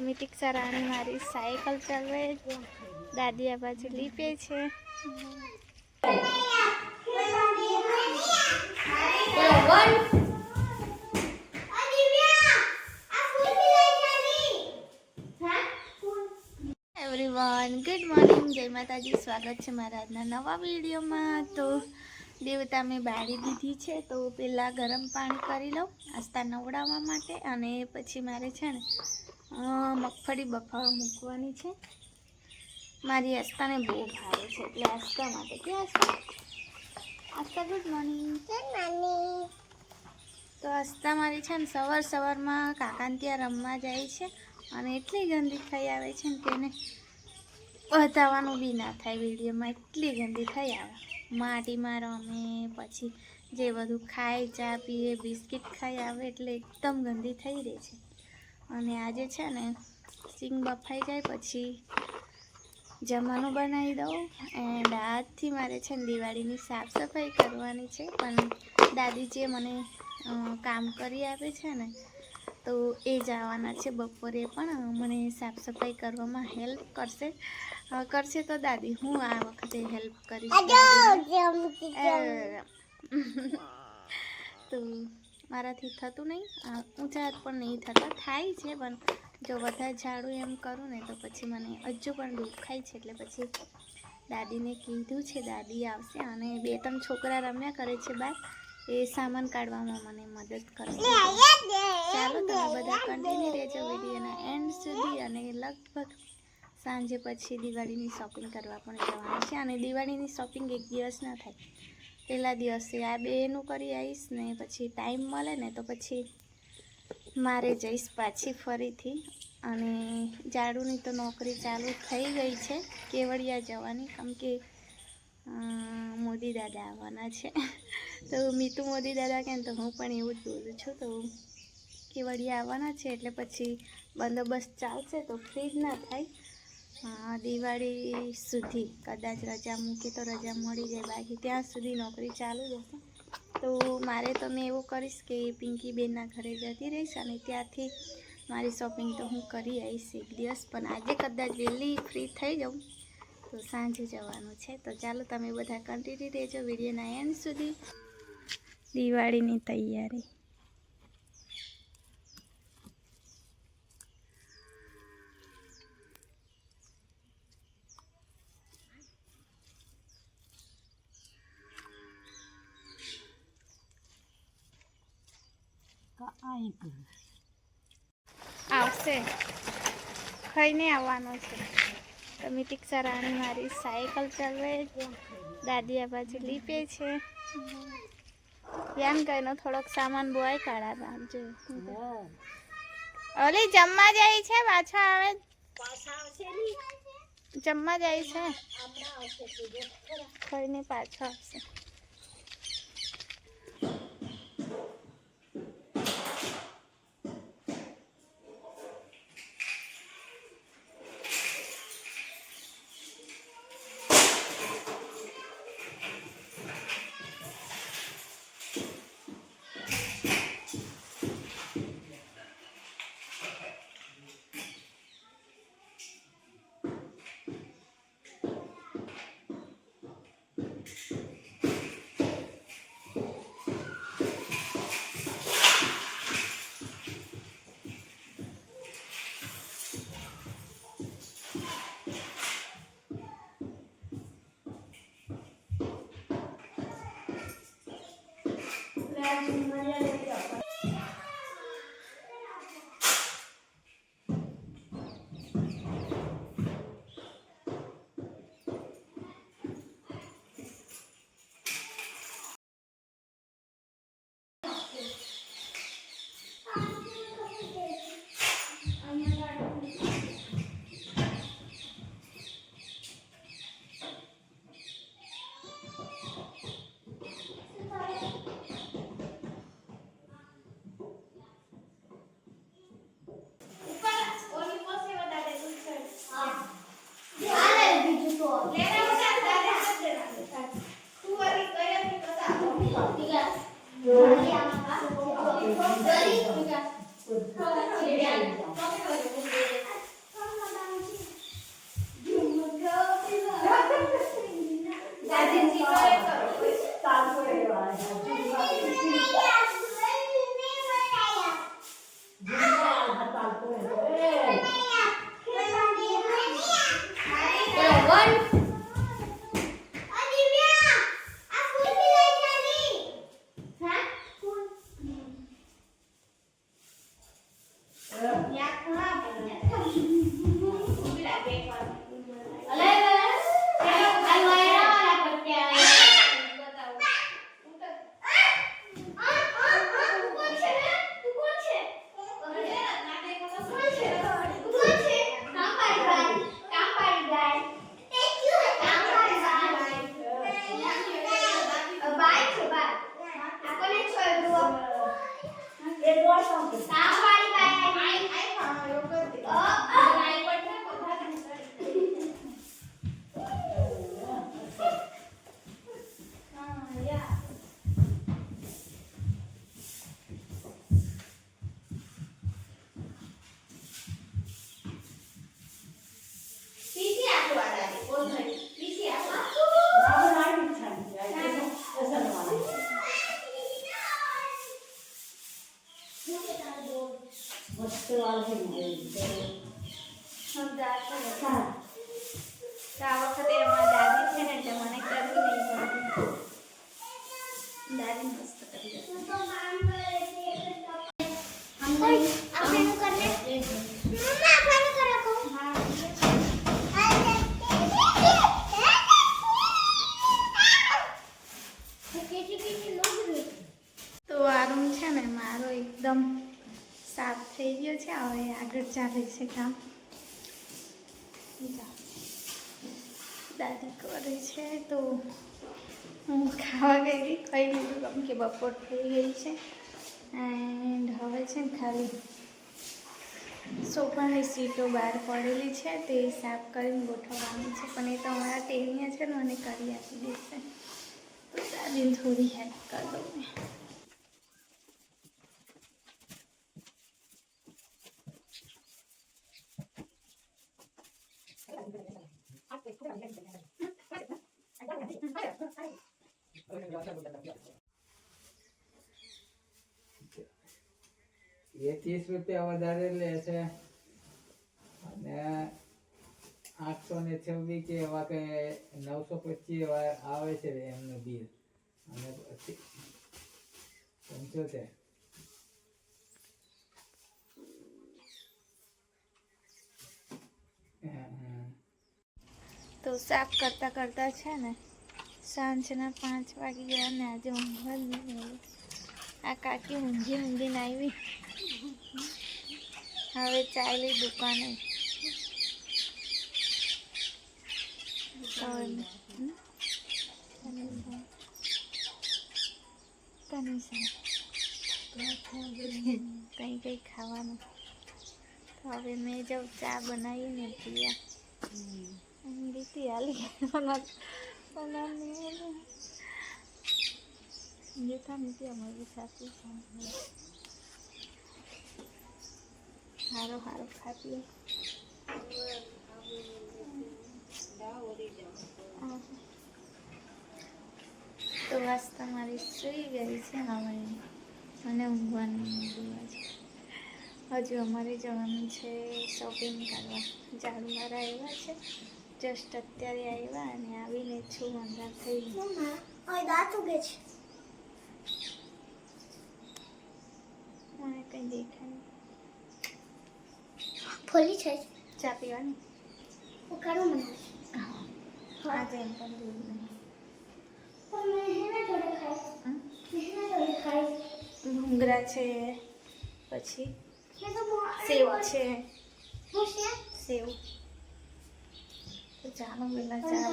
તમે ટીક્ષા મારી સાયકલ ચલાવે દાદી આ બાજુ લીપે છે. એવરીવન ગુડ મોર્નિંગ જય માતાજી. સ્વાગત છે મારા આજના નવા વિડીયોમાં. તો દેવતા, મેં બાળી દીધી છે. તો પહેલાં ગરમ પાણી કરી લઉં આસ્તા નવડાવવા માટે. અને પછી મારે છે ને મગફળી બફાવા મૂકવાની છે. મારી આસ્તાને બહુ ભાવે છે એટલે આસ્તા માટે. કે આસ્તા આસ્તા ગુડ મોર્નિંગ. તો આસ્તા મારી છે ને સવાર સવારમાં કાકાને ત્યાં રમવા જાય છે અને એટલી ગંદી થઈ આવે છે ને કે એને બતાવવાનું બી ના થાય વિડીયોમાં. એટલી ગંદી થઈ આવે. માટીમાં રમે પછી જે બધું ખાય ચા પીએ બિસ્કિટ ખાઈ આવે એટલે એકદમ ગંદી થઈ રહી છે. અને આજે છે ને સિંગ બફાઈ જાય પછી જમવાનું બનાવી દઉં. એન્ડ આજથી મારે છે ને દિવાળીની સાફ સફાઈ કરવાની છે. પણ દાદી જે મને કામ કરી આપે છે ને તો એ જ આવવાના છે બપોરે પણ મને સાફ સફાઈ કરવામાં હેલ્પ કરશે. કરશે તો દાદી હું આ વખતે હેલ્પ કરીશ. તો મારાથી થતું નહીં. ઊંચા હાથ પણ નહીં થતા. થાય છે, પણ જો વધારે ઝાડું એમ કરું ને તો પછી મને હજુ પણ દુખાય છે. એટલે પછી દાદીને કીધું છે, દાદી આવશે. અને બે ત્રણ છોકરા રમ્યા કરે છે બહાર. એ સામાન કાઢવામાં મને મદદ કરશે ચાલો તમે બધા કન્ટિન્યુ રહેજો વિડીયોના એન્ડ સુધી અને લગભગ સાંજે પછી દિવાળીની શોપિંગ કરવા પણ જવાનું છે. અને દિવાળીની શોપિંગ એક દિવસ ના થાય. પહેલા દિવસે આ બેનું કરી આવીશ ને પછી ટાઈમ મળે ને તો પછી મારે જઈશ પાછી ફરીથી. અને જાડુની તો નોકરી ચાલુ થઈ ગઈ છે, કેવડિયા જવાની, કેમ કે મોદી દાદા આવવાના છે. તો મીતુ મોદી દાદા ને તો હું પણ એવું જ બોલું છું, તો કેવડિયા આવવાના છે એટલે પછી બંદોબસ્ત ચાલશે તો ફ્રી જ ના થાય. દિવાળી સુધી. કદાચ રજા મૂકે તો રજા મળી જાય બાકી. ત્યાં સુધી નોકરી ચાલુ રહેશે તો મારે તો મેં એવું કરીશ કે પિંકી બેનના ઘરે જતી રહીશ અને ત્યાંથી મારી શોપિંગ તો હું કરી આવીશ એક દિવસ. પણ આજે કદાચ વહેલી ફ્રી થઈ જાઉં. તો સાંજે જવાનું છે. તો ચાલો તમે બધા કન્ટિન્યુ રહેજો વિડીયોના એન્ડ સુધી. દિવાળીની તૈયારી. આવશે. ખાઈને આવવાનો છે. તમે ટીક્ષા રાણી મારી સાયકલ ચલાવે. દાદી આ બાજુ લીપે છે. યાન કહીનો થોડોક સામાન બોય કાઢા રાખજો ઓલી જમવા જાય છે? પાછા આવે? જમવા જાય છે? ખાઈને પાછો આવશે. 还是你们原来的两块 એકદમ સાફ થઈ ગયો છે. હવે આગળ ચાલે છે કામ. દાદી કરે છે તો હું ખાવા ગઈ હતી ખાઈ લીધું, કેમ કે બપોર થઈ ગઈ છે. એન્ડ હવે છે ને ખાલી સોફાની સીટો બહાર પડેલી છે, તે સાફ કરીને ગોઠવવાની છે. પણ એ તો અમારા ટેનિયા છે ને, મને કરી આપી દેશે. તો દાદીને થોડી હેલ્પ કરી. દઉં મેં એ ત્રીસ રૂપિયા વધારે લે છે. અને આઠસો ને છવ્વીસ કે એવા કે નવસો પચીસ એવા આવે છે એમનું બિલ. અને પછી પંચોતેર. તો સાફ કરતા કરતા છે ને? સાંજના પાંચ વાગી ગયા ને આજે ઊંઘવા નહીં. આ કાકી ઊંઘી ઊંઘીને આવી. હવે ચાલી દુકાને. કઈ. કંઈ ખાવાનું? હવે મેં જાઉં ચા બનાવીને પીયા ગીતી આલી જેઠા નીતિ અમારી સાથે સારું સારો ખાતી તો વાસ તમારી સુઈ ગઈ છે હવે મને ઊંઘવાનું હજુ અમારે જવાનું છે શોપિંગ કરવા. ઝાડુવાળા આવ્યા છે. જસ્ટ અત્યારે આવ્યા અને આવીને છું અંધાર થઈ ગયું મને કંઈ દેખાય ફોલી છે. ચા પીવાની? ઉકાળું મને. આજે એમ પણ દૂધ નહીં. ભૂંગળા છે પછી સેવ છે. સેવ. તો ચાલો પેલા ચા